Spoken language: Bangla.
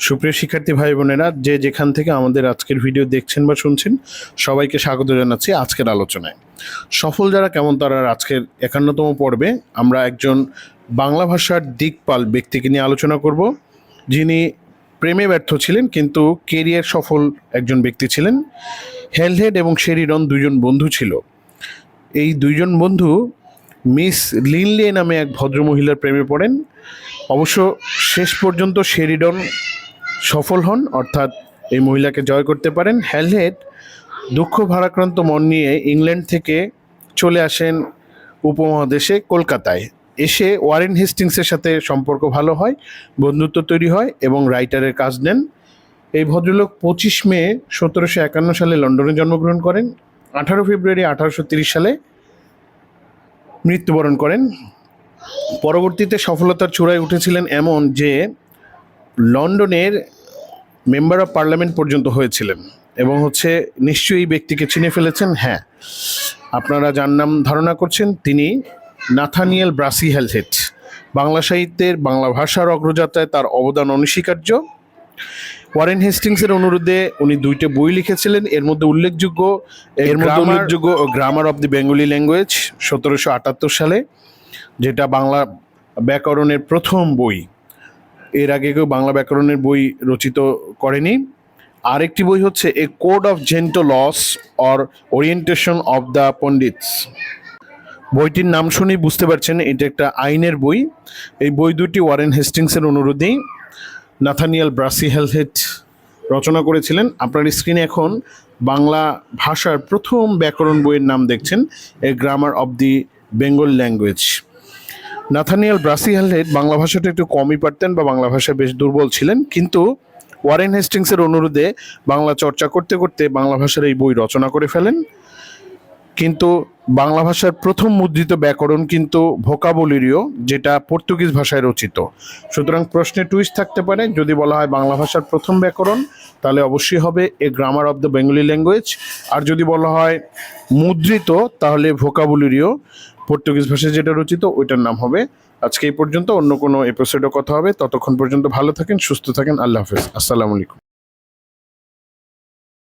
সুপ্রিয় শিক্ষার্থী ভাই বোনেরা, যে যেখান থেকে আমাদের আজকের ভিডিও দেখছেন বা শুনছেন, সবাইকে স্বাগত জানাচ্ছি আজকের আলোচনায়। সফল যারা কেমন তারা আজকের একান্নতম পর্বে আমরা একজন বাংলা ভাষার দিকপাল ব্যক্তিকে নিয়ে আলোচনা করব। যিনি প্রেমে ব্যর্থ ছিলেন, কিন্তু কেরিয়ার সফল একজন ব্যক্তি ছিলেন। হেলহেড এবং শেরিডন দুজন বন্ধু ছিল। এই দুইজন বন্ধু মিস লিনলে নামে এক ভদ্রমহিলার প্রেমে পড়েন। অবশ্য শেষ পর্যন্ত শেরিডন সফল হন, অর্থাৎ এই মহিলাকে জয় করতে পারেন। হ্যালহেড দুঃখ ভারাক্রান্ত মন নিয়ে ইংল্যান্ড থেকে চলে আসেন উপমহাদেশে কলকাতায়। এসে ওয়ারেন হেস্টিংসের সাথে সম্পর্ক ভালো হয়, বন্ধুত্ব তৈরি হয় এবং রাইটারের কাজ নেন। এই ভদ্রলোক পঁচিশ মে সতেরোশো একান্ন সালে লন্ডনে জন্মগ্রহণ করেন। আঠারো ফেব্রুয়ারি আঠারোশো তিরিশ সালে মৃত্যুবরণ করেন। পরবর্তীতে সফলতার চূড়ায় উঠেছিলেন এমন যে লন্ডনের মেম্বার অফ পার্লামেন্ট পর্যন্ত হয়েছিলেন এবং হচ্ছে নিশ্চয়ই এই ব্যক্তিকে চিনে ফেলেছেন? হ্যাঁ। আপনারা যার নাম ধারণা করছেন তিনি নাথানিয়েল ব্রাসি হেলথেট বাংলা সাহিত্যের বাংলা ভাষার অগ্রযাত্রায় তার অবদান অনস্বীকার্য। ওয়ারেন হেস্টিংসের অনুরোধে উনি দুইটা বই লিখেছিলেন। এর মধ্যে উল্লেখযোগ্য এর মধ্যে উল্লেখযোগ্য grammar of the Bengali language সতেরোশো আটাত্তর সালে যেটা বাংলা ব্যাকরণের প্রথম বই। এর আগে কেউ বাংলা ব্যাকরণের বই রচিত করেনি। আরেকটি বই হচ্ছে a code of gentoo laws or orientation of the pundits বইটির নাম শুনেই বুঝতে পারছেন, এটা একটা আইনের বই। এই বই দুটি ওয়ারেন হেস্টিংসের অনুরোধেই নাথানিয়াল ব্রাসি হেলহেট রচনা করেছিলেন। আপনার স্ক্রিনে এখন বাংলা ভাষার প্রথম ব্যাকরণ বইয়ের নাম দেখছেন a grammar of the Bengal language Nathaniel Brassey Halhed Bangla ভাষাটা একটু কমই পারতেন বা বাংলা ভাষায় বেশ দুর্বল ছিলেন, কিন্তু ওয়ারেন হেস্টিংসের অনুরোধে বাংলা চর্চা করতে করতে বাংলা ভাষার এই বই রচনা করে ফেলেন। কিন্তু বাংলা ভাষার প্রথম মুদ্রিত ব্যাকরণ কিন্তু ভোকাবুলারিও, যেটা পর্তুগিজ ভাষায় রচিত। সুতরাং প্রশ্নে টুইস্ট থাকতে পারে, যদি বলা হয় বাংলা ভাষার প্রথম ব্যাকরণ, তাহলে অবশ্যই হবে a grammar of the Bengali language আর যদি বলা হয় মুদ্রিত, তাহলে ভোকাবুলারিও। পর্তুগিজ ভাষায় যেটা রচিত, ওইটার নাম হবে আজকে এই পর্যন্ত। অন্য কোনো এপিসোডে কথা হবে। ততক্ষণ পর্যন্ত ভালো থাকেন, সুস্থ থাকেন। আল্লাহ হাফেজ। আসসালামু আলাইকুম।